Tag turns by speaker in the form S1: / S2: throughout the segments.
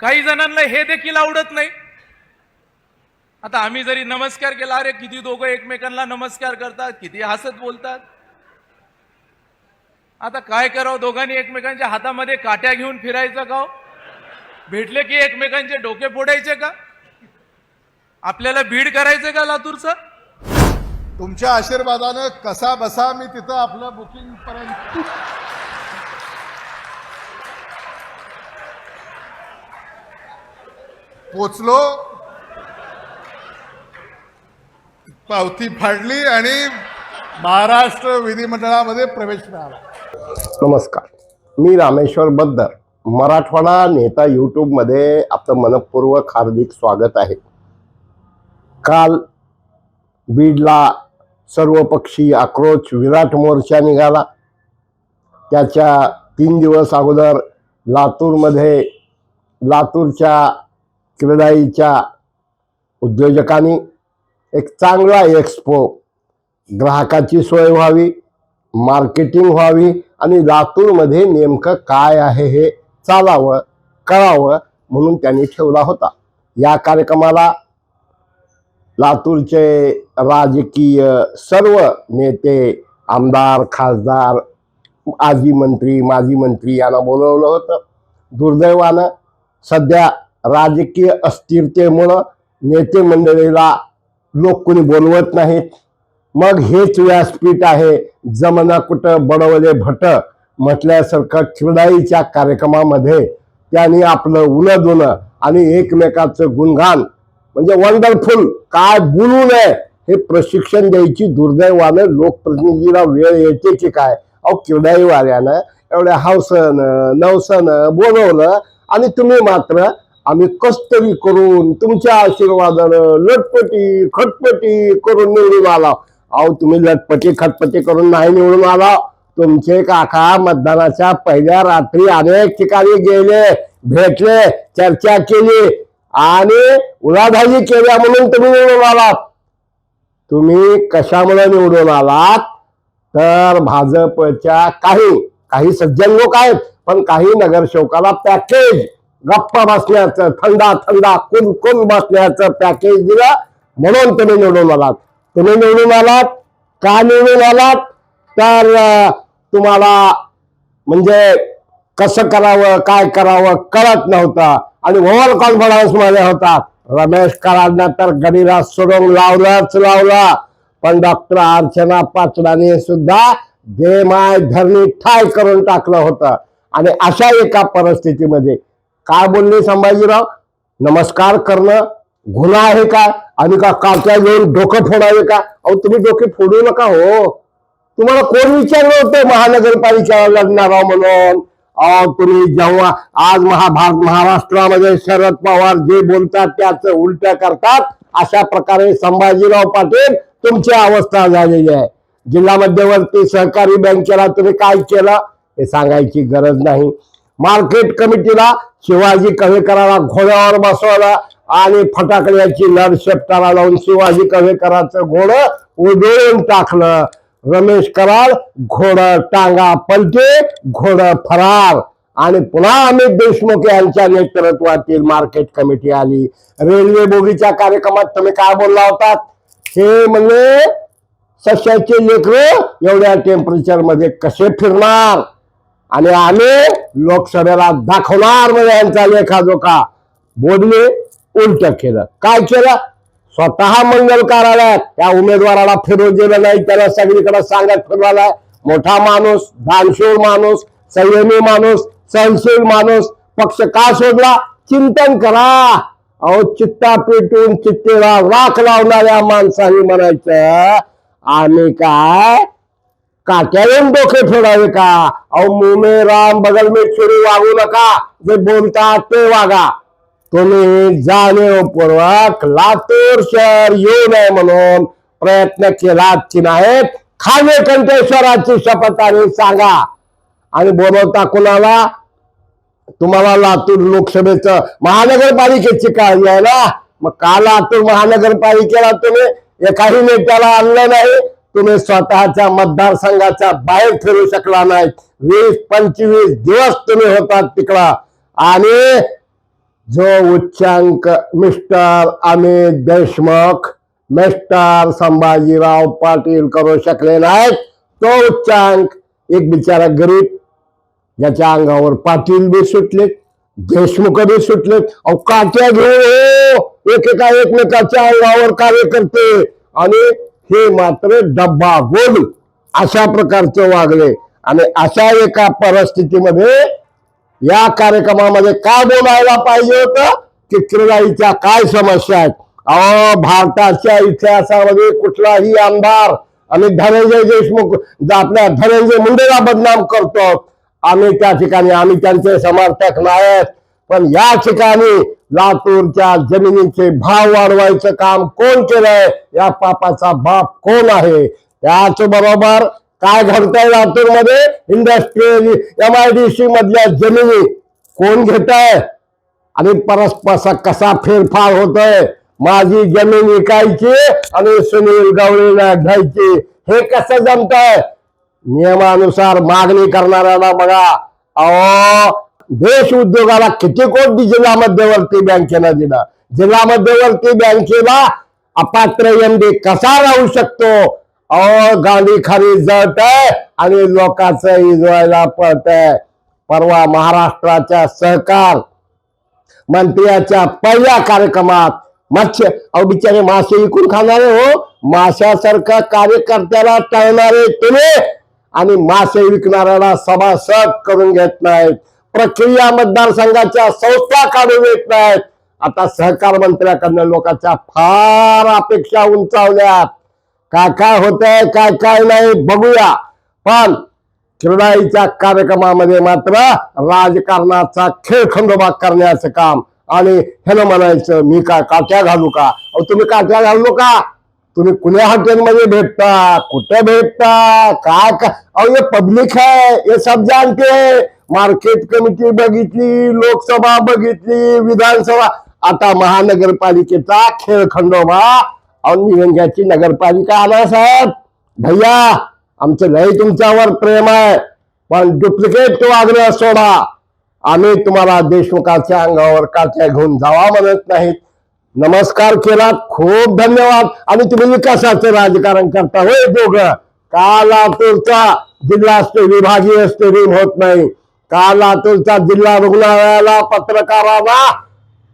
S1: काही जणांना हे देखील आवडत नाही. आता आम्ही जरी नमस्कार केला अरे किती दोघं एकमेकांना नमस्कार करतात किती हसत बोलतात. आता काय करावं दोघांनी एकमेकांच्या हातामध्ये काट्या घेऊन फिरायचं का हो? भेटले की एकमेकांचे डोके फोडायचे का? आपल्याला भीड करायचं का लातूरचं?
S2: तुमच्या आशीर्वादानं कसा बसा मी तिथं आपलं बुकिंग पर्यंत पोचलो. पावती फाडली आणि महाराष्ट्र विधिमंडळामध्ये प्रवेश मिळाला.
S3: नमस्कार. मी रामेश्वर बद्दर मराठवाडा नेता यूट्यूबमध्ये आपलं मनपूर्वक हार्दिक स्वागत आहे. काल बीडला सर्वपक्षी आक्रोश विराट मोर्चा निघाला. त्याच्या तीन दिवस अगोदर लातूरमध्ये लातूरच्या क्रीडाईच्या उद्योजकांनी एक चांगला एक्सपो ग्राहकाची सोय व्हावी मार्केटिंग व्हावी आणि लातूरमध्ये नेमकं काय आहे हे चालावं करावं म्हणून त्यांनी ठेवला होता. या कार्यक्रमाला लातूरचे राजकीय सर्व नेते आमदार खासदार आजी मंत्री माजी मंत्री यांना बोलवलं होतं. दुर्दैवानं सध्या राजकीय अस्थिरतेमुळं नेते मंडळीला लोक कोणी बोलवत नाहीत. मग हेच व्यासपीठ आहे जमना कुठं बडवले भट म्हटल्यासारखं क्रीडाईच्या कार्यक्रमामध्ये त्यांनी आपलं उलं दुनं आणि एकमेकाचं गुणगान म्हणजे वंडरफुल काय बोलू नये हे प्रशिक्षण द्यायची दुर्दैवानं लोकप्रतिनिधीला वेळ येते की काय? अहो क्रीडाईवाल्यानं एवढ्या हौसनं नवसनं बोलवलं आणि तुम्ही मात्र आम्ही कस्तरी करून तुमच्या आशीर्वादानं लटपटी खटपटी करून निवडून आला. अहो तुम्ही लटपटी खटपटी करून नाही निवडून आला. तुमचे काका मतदानाच्या पहिल्या रात्री अनेक ठिकाणी गेले भेटले चर्चा केली आणि उलाढाली केल्या म्हणून तुम्ही निवडून आलात. तुम्ही कशामुळे निवडून आलात? तर भाजपच्या काही काही सज्जन लोक आहेत पण काही नगरसेवकाला पॅकेज गप्पा बसण्याचं थंडा थंडा कुल बसण्याचं पॅकेज दिलं. म्हणून तुम्ही निवडून आलात. तुम्ही निवडून आलात का निवडून आलात? तर तुम्हाला म्हणजे कसं करावं काय करावं कळत नव्हतं. आणि ओव्हर कॉन्फिडन्समध्ये होता. रमेश कराडनं तर गणिराज सोडून लावलाच लावला. पण डॉक्टर अर्चना पाचडाने सुद्धा देमाय धरणी ठाय करून टाकलं होतं. आणि अशा एका परिस्थितीमध्ये काय बोलले संभाजीराव? नमस्कार करणं गुन्हा आहे का? आणि का काट्या घेऊन डोकं फोडावे का? अहो तुम्ही डोके फोडू नका हो. तुम्हाला कोण विचारलं होतं महानगरपालिका लढणारा म्हणून? अहो तुम्ही जेव्हा आज महाभारत महाराष्ट्रामध्ये शरद पवार जे बोलतात त्याचं उलट करतात अशा प्रकारे संभाजीराव पाटील तुमची अवस्था झालेली आहे. जिल्हा मध्यवर्ती सहकारी बँकेला तुम्ही काय केलं? हे सांगायची गरज नाही. मार्केट कमिटीला शिवाजी कवेकराला घोड्यावर बसवला आणि फटाकड्याची लढ शेपटाला लावून शिवाजी कवेकराचं घोडं उधळून टाकलं. रमेश कराड घोडं टांगा पलटे घोडं फरार. आणि पुन्हा अमित देशमुख यांच्या नेतृत्वातील मार्केट कमिटी आली. रेल्वे बोगीच्या कार्यक्रमात तुम्ही काय बोलला होतात हे म्हणजे सश्याचे लेकर एवढ्या टेम्परेचरमध्ये कसे फिरणार? आणि आम्ही लोकसभेला दाखवणार म्हणजे यांचा लेखाजोखा बोलले उलट केलं. काय केलं? स्वतः मंगल कार्यालयात त्या उमेदवाराला फिरू दिलं नाही. त्याला सगळीकडे सांगत फिरवालाय मोठा माणूस दानशूर माणूस संयमी माणूस सहनशील माणूस. पक्ष का सोडला? चिंतन करा. अहो चित्ता पेटून चित्तेला राख लावणाऱ्या माणसाने म्हणायचं आम्ही काय काट्यावरून डोके फोडावे का? अहो मुमे राम बगल में चोरी वागू नका. जे बोलतात ते वागा. तुम्ही जाणीवपूर्वक हो लातूर शहर येऊ नये म्हणून प्रयत्न केलात की नाहीत खाने कंठेश्वराची शपथ आणि सांगा. आणि बोलवता कुणाला? तुम्हाला लातूर लोकसभेचं महानगरपालिकेची काळजी आहे ना? मग का लातूर महानगरपालिकेला तुम्ही एकाही नेत्याला आणलं नाही? तुम्ही स्वतःच्या मतदारसंघाच्या बाहेर फिरू शकला नाही. वीस पंचवीस दिवस तुम्ही होतात तिकडा. आणि जो उच्चांक मिस्टर अमित देशमुख मिस्टर संभाजीराव पाटील करू शकले नाहीत तो उच्चांक एक बिचारा गरीब ज्याच्या अंगावर पाटील बी सुटलेत देशमुख बी सुटलेत. अहो काट्या घेऊ हो, एकेका एकमेकाच्या अंगावर कार्य करते. आणि हे मात्र डब्बा गोल अशा प्रकारचे वागले. आणि अशा एका परिस्थितीमध्ये या कार्यक्रमामध्ये काय बोलायला पाहिजे होतं? की क्रीडाईच्या काय समस्या आहेत? अहो भारताच्या इतिहासामध्ये कुठलाही आमदार आणि धनंजय देशमुख आपल्या धनंजय मुंडेला बदनाम करतो आम्ही त्या ठिकाणी आम्ही त्यांचे समर्थक नाहीत पण या ठिकाणी लातूरच्या जमिनीचे भाव वाढवायचं काम कोण केलंय? या पापाचा बाप कोण आहे? त्याच बरोबर काय घडतंय लातूरमध्ये? Industrial M I D C मधल्या जमिनी कोण घेत आहे आणि परस्पर कसा फेरफार होतोय? माझी जमीन विकायची आणि सुनील गवळीला घ्यायची हे कसं जमतंय? नियमानुसार मागणी करणाऱ्याला बघा. अहो देश उद्योगाला किती कोटी जिल्हा मध्यवर्ती बँकेनं दिला? जिल्हा मध्यवर्ती बँकेला अपात्र एमडी कसा राहू शकतो? अहो गांधी खाली जळत आहे आणि लोकांचं इजवायला पळत आहे परवा महाराष्ट्राच्या सहकार मंत्र्याच्या पहिल्या कार्यक्रमात मत्स्य अहो बिचारे मासे विकून खाणारे हो. माशासारखा कार्यकर्त्याला टाळणारे तुम्ही. आणि मासे विकणाऱ्याला सभासद करून घेत नाहीत. प्रक्रिया मतदारसंघाच्या संस्था काढून येत नाहीत. आता सहकार मंत्र्याकडनं लोकांच्या फार अपेक्षा उंचावल्यात काय काय होतंय काय काय नाही बघूया. पण क्रीडाईच्या कार्यक्रमामध्ये मात्र राजकारणाचा खेळ खंडोबा करण्याचं काम आणि ह्यानं म्हणायचं मी काय काट्या घालू का? अहो तुम्ही काट्या घालू का? तुम्ही कुण्या हॉटेलमध्ये भेटता? कुठे भेटता? काय का? अहो हे पब्लिक है हे सब जानते हैं मार्केट कमिटी बघितली लोकसभा बघितली विधानसभा. आता महानगरपालिकेचा खेळ खंडोबा अहो निलंग्याची नगरपालिका आला साहेब. भैया आमचं लय तुमच्यावर प्रेम आहे. पण डुप्लिकेट वागणं सोडा. आम्ही तुम्हाला देशमुखाच्या अंगावर काट्या घेऊन जावा म्हणत नाहीत. नमस्कार केला खूप धन्यवाद. आणि तुम्ही विकासाचं राजकारण करता होय दोघं. का लातूरचा जिल्हा असतो विभागीय स्टेडियम होत नाही. का लातूरचा जिल्हा रुग्णालयाला पत्रकाराला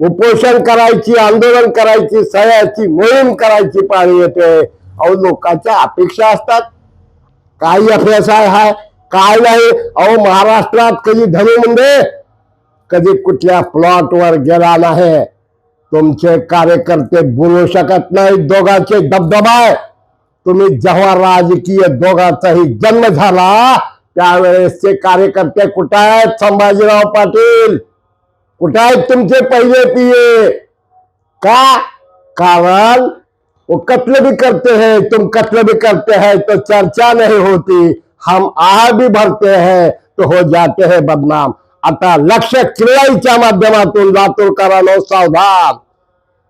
S3: उपोषण करायची आंदोलन करायची सह्याची मोहीम करायची पाळी येते. अहो लोकांच्या अपेक्षा असतात. काय एफ हाय. काय नाही. अहो महाराष्ट्रात कधी धनी मुंडे कधी कुठल्या प्लॉटवर गेला नाही. तुमचे कार्यकर्ते बोलू शकत नाही. दोघांचे दबदबा आहे. तुम्ही जेव्हा राजकीय दोघांचाही जन्म झाला त्यावेळेसचे कार्यकर्ते कुठे आहेत? संभाजीराव पाटील. कुठे आहेत तुमचे पहिले पिये का? कारण वो कत्ल भी करते हैं? तुम कत्ल भी करते हैं? तो चर्चा नहीं होती. हम आह भी भरते हैं. तो हो जाते हैं बदनाम. आता लक्ष क्रियाईच्या माध्यमातून लातूरकरांनो सावधान.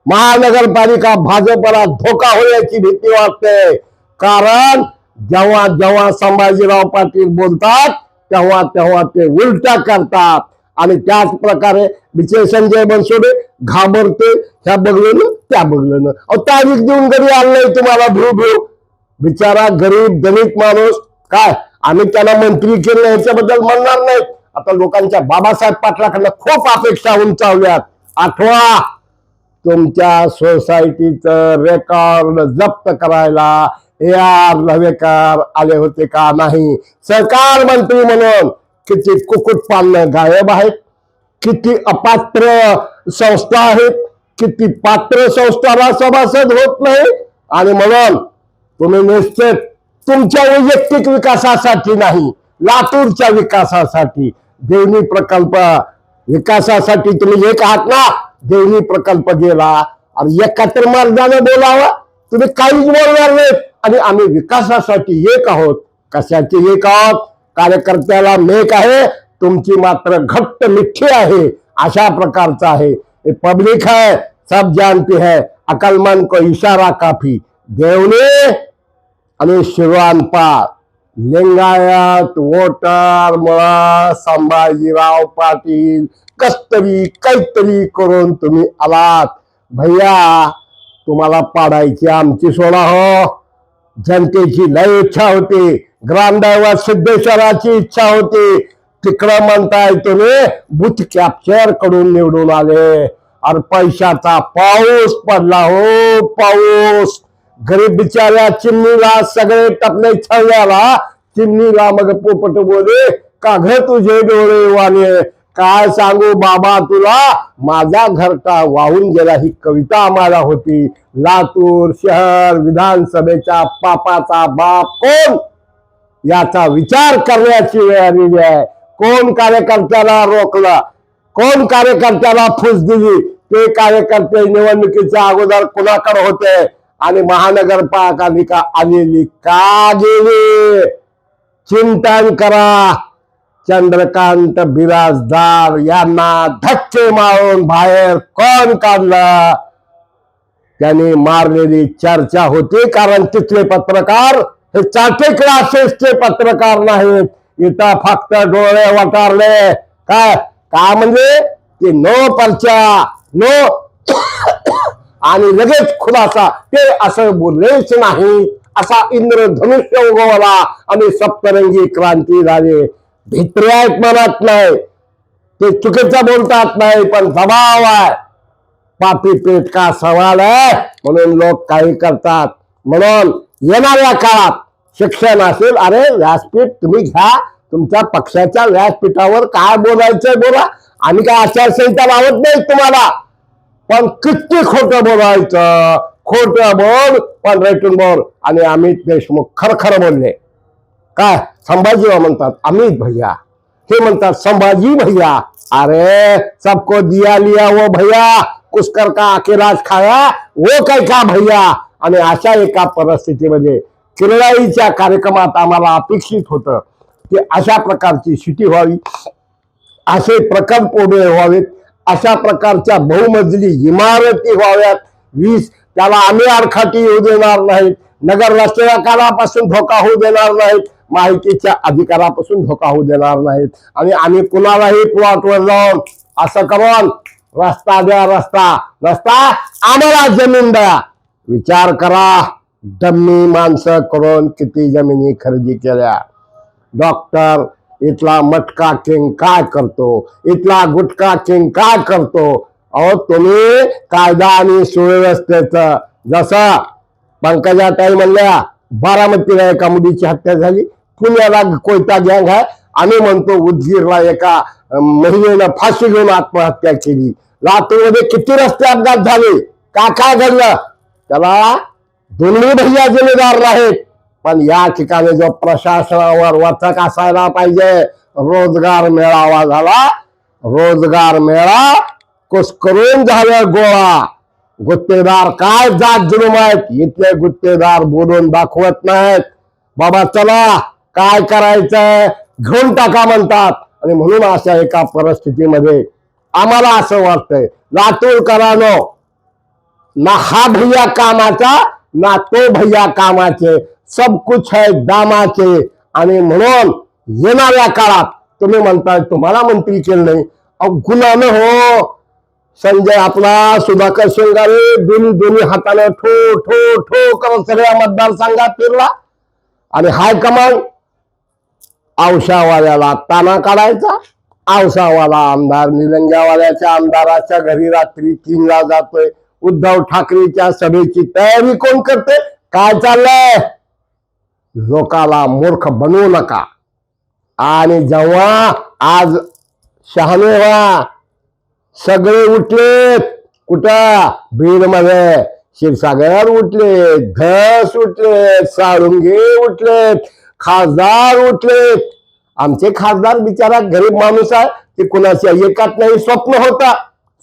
S3: महानगर महानगरपालिका भाजपला धोका होण्याची भीती वाटते. कारण जेव्हा जेव्हा संभाजीराव पाटील बोलतात तेव्हा तेव्हा ते उलटा करतात. आणि त्याच प्रकारे बिचे संजय बनसोडे घाबरते ह्या बघलं त्या बघलं अहो तारीख देऊन घरी आणलंय तुम्हाला भ्रू भ्रू बिचारा गरीब दलित माणूस काय? आम्ही त्याला मंत्री केलं ह्याच्याबद्दल म्हणणार नाही. आता लोकांच्या बाबासाहेब पाटलाकडनं खूप अपेक्षा उंचावल्यात. आठवा तुमच्या सोसायटीचं रेकॉर्ड जप्त करायला ए आर आले होते का नाही? सरकार मंत्री म्हणून किती कुक्कुटपालन गायब आहेत किती अपात्र संस्था आहेत किती पात्र संस्थाला सभासद होत नाही. आणि म्हणून तुम्ही निश्चित तुमच्या वैयक्तिक विकासासाठी नाही लातूरच्या विकासासाठी. देवणी प्रकल्प विकासासाठी तुम्ही एक आहात ना देवणी प्रकल्प गेला आणि एकत्र मार्गाने बोलावा तुम्ही काहीच बोलणार नाहीत. आणि आम्ही विकासासाठी एक आहोत. कशाची एक आहोत? कार्यकर्त्याला मेक आहे. तुमची मात्र घट्ट मिठी आहे. अशा प्रकारचं आहे. पब्लिक है सब जानती है. अकलमन को इशारा काफी. देवने आणि शिवान पार लिंगायत वोटर मुळा संभाजीराव पाटील कस्तरी काहीतरी करून तुम्ही आलात. भैया तुम्हाला पाडायची आमची सोडा हो. जनतेची लय इच्छा होती. ग्रामदैवत सिद्धेश्वराची इच्छा होती. तिकडं म्हणताय तुम्ही बुथ कॅप्चरकडून निवडून आले. अरे पैशाचा पाऊस पडला हो पाऊस. गरीब बिचाऱ्या चिमणीला सगळे टपले छळ्याला चिमणीला मग पोपट बोले का घर तुझे डोळे वाले काय सांगू बाबा तुला? माझा घरटा वाहून गेला ही कविता आम्हाला होती. लातूर शहर विधानसभेच्या पापाचा बाप कोण? याचा विचार करण्याची वेळ आलेली आहे. कोण कार्यकर्त्याला रोखला? कोण कार्यकर्त्याला फूस दिली? ते कार्यकर्ते निवडणुकीच्या अगोदर कुणाकडे होते? आणि महानगरपालिका आलेली का गेली? चिंतन करा. चंद्रकांत बिराजदार यांना धक्के मारून बाहेर कोण काढलं? त्यांनी मारलेली चर्चा होती कारण तिथले पत्रकार हे चाटे क्लासेसचे पत्रकार नाहीत. इथं फक्त डोळे वाटारले. काय? का म्हणजे? ते नो पर्चा नो. आणि लगेच खुलासा. ते असं बोललेच नाही. असा इंद्रधनुष्य उगवला आणि सप्तरंगी क्रांती झाली. भित्र्यात म्हणत नाही. ते चुकीचं बोलतात नाही पण स्वभाव आहे. पापी पेट का सवाल आहे? म्हणून लोक काही करतात. म्हणून येणाऱ्या काळात शिक्षण असेल अरे व्यासपीठ तुम्ही घ्या तुमच्या पक्षाच्या व्यासपीठावर काय बोलायचंय बोला. आणि काय आचारसंहिता लावत नाही तुम्हाला. पण किती खोटं बोलायचं? खोटं बोल पण रेटून बोल. आणि अमित देशमुख खरखर बोलले. काय? संभाजीराव म्हणतात अमित भैया. हे म्हणतात संभाजी भैया. अरे सबको दिया लिया वो भैया कुस्कर का अकेलाच खाया वो काय का भैया? आणि अशा एका परिस्थितीमध्ये किरळाईच्या कार्यक्रमात आम्हाला अपेक्षित होतं की अशा प्रकारची शिटी व्हावी असे प्रकल्प उभे व्हावेत अशा प्रकारच्या बहुमजली इमारती व्हाव्यात वीस त्याला आम्ही आडखाटी येऊ देणार नाहीत नगर रस्त्याकारापासून धोका होऊ देणार नाहीत माहितीच्या अधिकारापासून धोका होऊ देणार नाहीत. आणि आम्ही कुणालाही प्लॉटवर जाऊन असं करून रस्ता द्या रस्ता. रस्ता आम्हाला जमीन द्या. विचार करा डम्मी माणसं करून किती जमिनी खरेदी केल्या. डॉक्टर इथला मटका किंग काय करतो? इथला गुटका किंग काय करतो? अहो तुम्ही कायदा आणि सुव्यवस्थेचं जसं पंकजाताई म्हणल्या बारामतीला एका मुलीची हत्या झाली. पुण्याला कोयता गँग आहे. आम्ही म्हणतो उदगीरला एका महिलेनं फाशी घेऊन आत्महत्या केली. लातूरमध्ये किती रस्ते अपघात झाले? का काय घडलं? त्याला दोन्ही भैया जिम्मेदार नाहीत पण या ठिकाणी जो प्रशासनावर वचक असायला पाहिजे रोजगार मेळावा झाला. रोजगार मेळा कुस्करून झालं गोळा. गुत्तेदार काय जात जुलूम आहेत? इथले गुत्तेदार बोलून दाखवत नाहीत. बाबा चला. काय करायचं घेऊन टाका म्हणतात. आणि म्हणून अशा एका परिस्थितीमध्ये आम्हाला असं वाटतंय लातूरकरांनो ना हा भैया कामाचा ना तो भैया कामाचे. सब कुछ है दामाचे. आणि म्हणून येणाऱ्या काळात तुम्ही म्हणताय तुम्हाला मंत्री केलं नाही. अहो हो. संजय आपला सुधाकर शेंगारे दोन्ही दोन्ही हाताने ठो ठो ठो करत सगळ्या मतदारसंघात फिरला. आणि हायकमांड औषावाल्याला ताना काढायचा. औषावाला आमदार निलंग्यावाल्याच्या आमदाराच्या घरी रात्री तीनला जातोय. उद्धव ठाकरेच्या सभेची तयारी कोण करते? काय चाललंय? लोकाला मूर्ख बनवू नका. आणि जेव्हा आज शहाणे व्हा सगळे उठलेत. कुठं? बीडमध्ये क्षीरसागर उठलेत धस उठलेत साळुंगे उठलेत. खासदार उठलेत. आमचे खासदार बिचारा गरीब माणूस आहे ते कुणाच्या एकात नाही स्वप्न होता.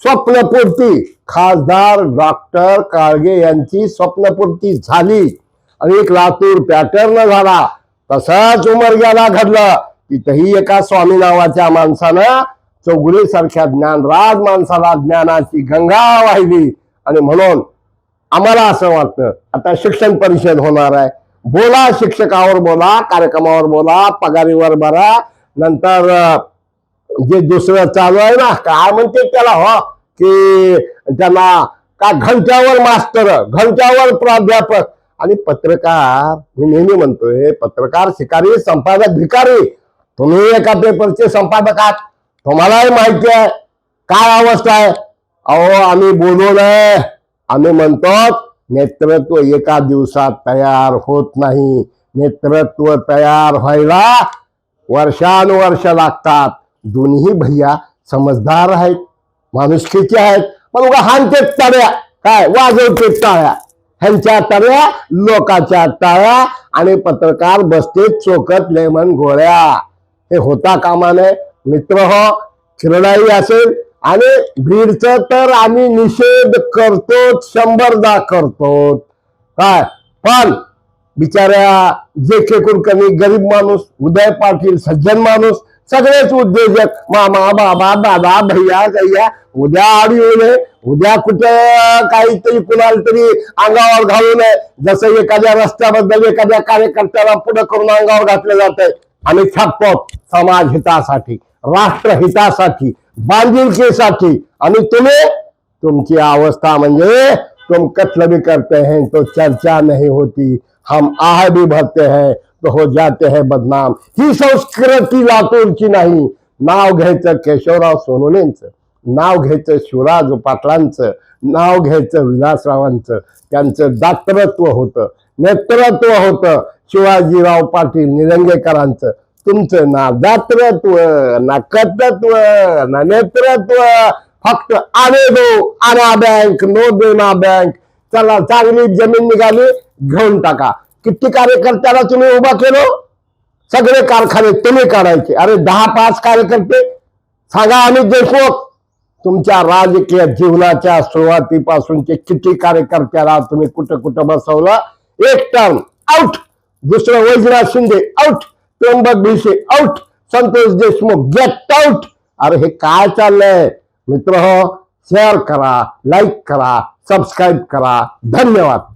S3: स्वप्नपूर्ती. खासदार डॉक्टर काळगे यांची स्वप्नपूर्ती झाली. आणि एक लातूर पॅटर्न झाला. तसाच उमरग्याला घडलं. तिथेही एका स्वामी नावाच्या माणसानं चौगुले सारख्या ज्ञानराज माणसाला ज्ञानाची गंगा वाहिली. आणि म्हणून आम्हाला असं वाटतं आता शिक्षण परिषद होणार आहे. बोला शिक्षकावर बोला कार्यक्रमावर बोला पगारीवर भरा नंतर जे दुसरं चालू आहे ना काय म्हणते त्याला हो की त्यांना का घंट्यावर मास्तर घंट्यावर प्राध्यापक. आणि पत्रकार मी नेहमी म्हणतोय पत्रकार शिकारी संपादक भिकारी तुम्ही एका पेपरचे संपादक आहात. तुम्हालाही माहिती आहे काय अवस्था आहे? अहो आम्ही बोलवलंय आम्ही म्हणतो नेतृत्व एका दिवसात तयार होत नाही. नेतृत्व तयार व्हायला वर्षानुवर्ष लागतात. दोन्ही भैया समजदार आहेत माणुसकीचे आहेत पण उगा हानते तळ्या. काय? वाजवते टाळ्या ह्यांच्या तळ्या लोकांच्या टाळ्या आणि पत्रकार बसते चोकत लेमन गोळ्या. हे होता कामा नये. मित्र हो चिरडाई असेल आणि भीडचं तर आम्ही निषेध करतो शंभरदा करतो काय? पण बिचाऱ्या जे के कुलकर्णी गरीब माणूस उदय पाटील सज्जन माणूस सगळेच उद्योजक मामा बाबा दादा भैया कैया उद्या आडी येऊ नये उद्या कुठं काहीतरी कुणाला तरी अंगावर घालू नये. जसं एखाद्या रस्त्याबद्दल एखाद्या कार्यकर्त्याला पुढे करून अंगावर घातलं जात आहे आम्ही छापतो समाज हितासाठी राष्ट्र हितासाठी बांधिलकीसाठी आणि तुम्ही तुमची अवस्था म्हणजे तुम कत्ल भी करते हैं तो चर्चा नहीं होती. हम आह भी भरते हैं तो हो जाते हैं बदनाम. ही संस्कृती लातूरची नाही. नाव घ्यायचं केशवराव सोनोलेंचं नाव घ्यायचं शिवराज पाटलांचं नाव घ्यायचं विलासरावांचं. त्यांचं दातृत्व होतं नेतृत्व होतं शिवाजीराव पाटील निलंगेकरांचं. तुमचं ना दातृत्व ना कर्तृत्व ना नेतृत्व फक्त आने दो आना बँक नो देना बँक. चला चांगली जमीन निघाली घेऊन टाका. किती कार्यकर्त्याला तुम्ही उभा केलो? सगळे कारखाने तुम्ही काढायचे. अरे दहा पाच कार्यकर्ते सांगा आम्ही देखो. तुमच्या राजकीय जीवनाच्या सुरुवातीपासूनचे किती कार्यकर्त्याला तुम्ही कुठं कुठं बसवलं? एक टर्म आउट दुसरं Vaijnath Shinde out Trimbak Bhise out Santosh Deshmukh get out. अरे हे काय चाललंय? मित्र हो शेअर करा लाईक करा सबस्क्राईब करा. धन्यवाद.